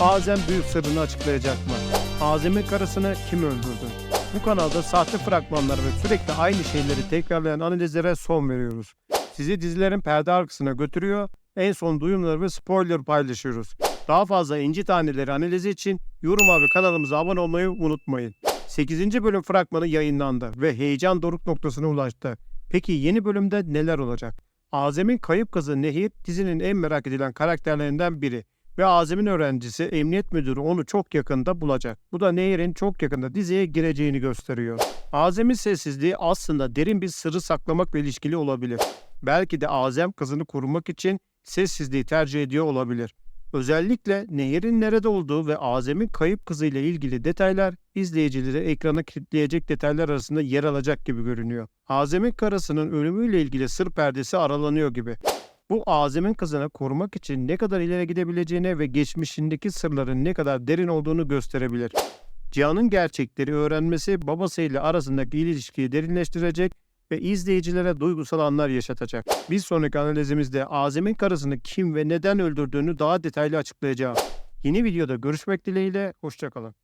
Azem büyük sırrını açıklayacak mı? Azem'in karısını kim öldürdü? Bu kanalda sahte fragmanlar ve sürekli aynı şeyleri tekrarlayan analizlere son veriyoruz. Sizi dizilerin perde arkasına götürüyor, en son duyumları ve spoiler paylaşıyoruz. Daha fazla inci taneleri analizi için yorum abi kanalımıza abone olmayı unutmayın. 8. bölüm fragmanı yayınlandı ve heyecan doruk noktasına ulaştı. Peki yeni bölümde neler olacak? Azem'in kayıp kızı Nehir dizinin en merak edilen karakterlerinden biri ve Azem'in öğrencisi emniyet müdürü onu çok yakında bulacak. Bu da Nehir'in çok yakında diziye gireceğini gösteriyor. Azem'in sessizliği aslında derin bir sırrı saklamakla ilişkili olabilir. Belki de Azem kızını korumak için sessizliği tercih ediyor olabilir. Özellikle Nehir'in nerede olduğu ve Azem'in kayıp kızıyla ilgili detaylar izleyicileri ekrana kilitleyecek detaylar arasında yer alacak gibi görünüyor. Azem'in karısının ölümüyle ilgili sır perdesi aralanıyor gibi. Bu Azem'in kızını korumak için ne kadar ileri gidebileceğine ve geçmişindeki sırların ne kadar derin olduğunu gösterebilir. Cihan'ın gerçekleri öğrenmesi babasıyla arasındaki ilişkiyi derinleştirecek ve izleyicilere duygusal anlar yaşatacak. Bir sonraki analizimizde Azem'in karısını kim ve neden öldürdüğünü daha detaylı açıklayacağım. Yeni videoda görüşmek dileğiyle, hoşçakalın.